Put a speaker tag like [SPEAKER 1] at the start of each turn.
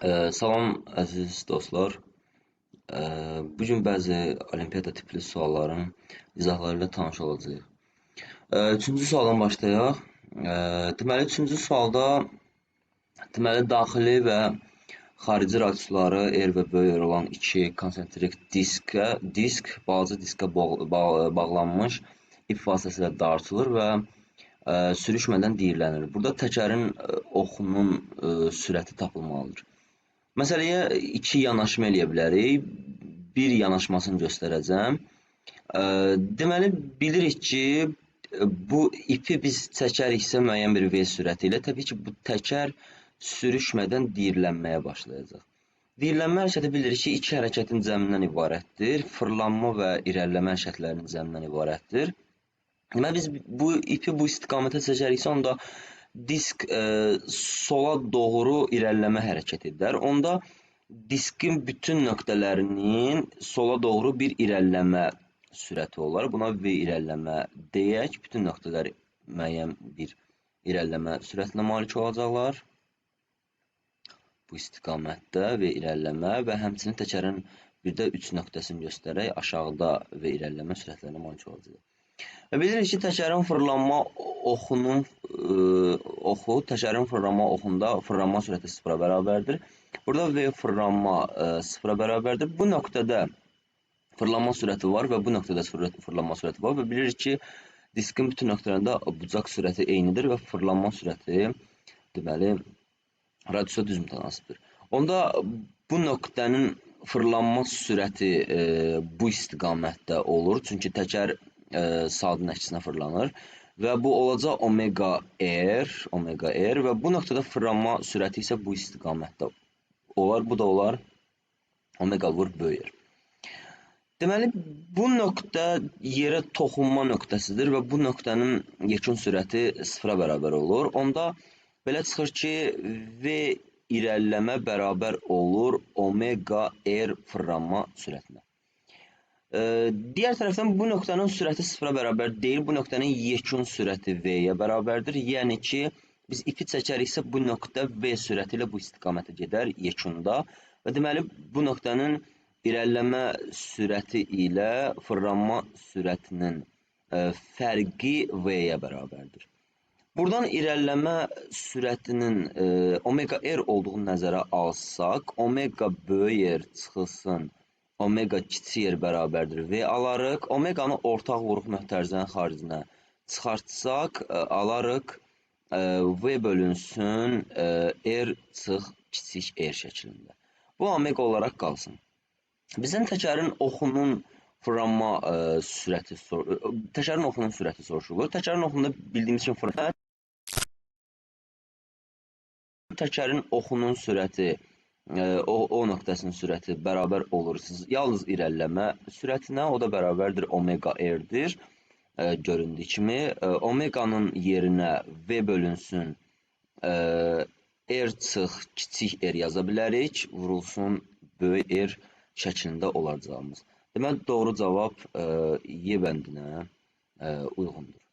[SPEAKER 1] Salam əziz dostlar. Bu gün bəzi olimpiada tipli sualların izahları ilə tanış olacağıq. Ee, Üçüncü sualdan başlayaq. Deməli, üçüncü sualda deməli daxili və xarici radiusları R və böyük olan iki konsentrik diskə, disk balaca diskə bağ- bağ- bağlanmış ip vasitəsilə dartılır və ə, sürüşmədən diyirlənir. Burada təkərin ə, oxunun ə, sürəti tapılmalıdır. Məsələyə iki yanaşma eləyə bilərik. Bir yanaşmasını göstərəcəm. Deməli bilirik ki, bu ipi biz çəkəriksə müəyyən bir V sürəti ilə, təbii ki, bu təkər sürüşmədən diyirlənməyə başlayacaq. Diyirlənmə hərəkəti bilirik ki, iki hərəkətin cəmindən ibarətdir. Fırlanma və irəliləmə hərəkətlərinin cəmindən ibarətdir. Deməli biz bu ipi bu istiqamətə çəkəriksə, onda disk ə, sola doğru irəliləmə hərəkət edər. Onda diskin bütün nöqtələrinin sola doğru bir irəliləmə sürəti olar. Buna V irəliləmə deyək. Bütün nöqtələr müəyyən bir irəliləmə sürətinə malik olacaqlar. Bu istiqamətdə və irəliləmə və həmçinin təkərin bir də 3 nöqtəsini göstərək aşağıda və irəliləmə sürətlərinə malik olacaq. Və bilirik ki, təkərin fırlanma oxunun ə, oxu təkərin fırlanma oxunda fırlanma sürəti 0-a bərabərdir. Burada V fırlanma ə, 0-a bərabərdir. Bu nöqtədə fırlanma sürəti var və bu nöqtədə sürət, fırlanma sürəti var və bilirik ki, diskin bütün nöqtələrində bucaq sürəti eynidir və fırlanma sürəti deməli radiusa düz mütənasibdir. Onda bu nöqtənin fırlanma sürəti e, bu istiqamətdə olur. Çünki təkər e, saatın əksinə fırlanır və bu olacaq omega r, omega r və bu nöqtədə fırlanma sürəti isə bu istiqamətdə olar. Bu da olar omega vur böyük r. Deməli, bu nöqtə yerə toxunma nöqtəsidir və bu nöqtənin yekun sürəti sıfıra bərabər olur. Onda belə çıxır ki, V irəliləmə bərabər olur omega r fırlanma sürətinə. Digər tərəfdən bu nöqtənin sürəti sıfıra bərabər deyil, bu nöqtənin yekun sürəti v-yə bərabərdir. Yəni ki, biz ipi çəkəriksə bu nöqtə v sürəti ilə bu istiqamətə gedər yekunda və deməli bu nöqtənin irəliləmə sürəti ilə fırlanma sürətinin ə, fərqi v-yə bərabərdir. Buradan irəliləmə sürətinin ə, omega r olduğunu nəzərə alsaq, omega böyük r çıxılsın omega kiçik r bərabərdir v alarıq. Omeganı ortaq vuruq möhtərizənin xaricinə çıxartsaq, ə, alarıq ə, v bölünsün ə, r çıx kiçik r şəklində. Bu omega olaraq qalsın. Bizdən təkərin oxunun fırlanma sürəti təkərin oxunun sürəti soruşulur. Təkərin oxunda bildiyimiz kimi fırlanma təkərin oxunun sürəti o, o nöqtəsinin sürəti bərabər olur. Siz yalnız irəliləmə sürətinə, o da bərabərdir omega r-dir. Ə, göründüyü kimi ə, omeganın yerinə v bölünsün ə, r çıx kiçik r yaza bilərik. Vurulsun böyük r şəklində olacağımız. Deməli doğru cavab ə, Y bəndinə ə, uyğundur.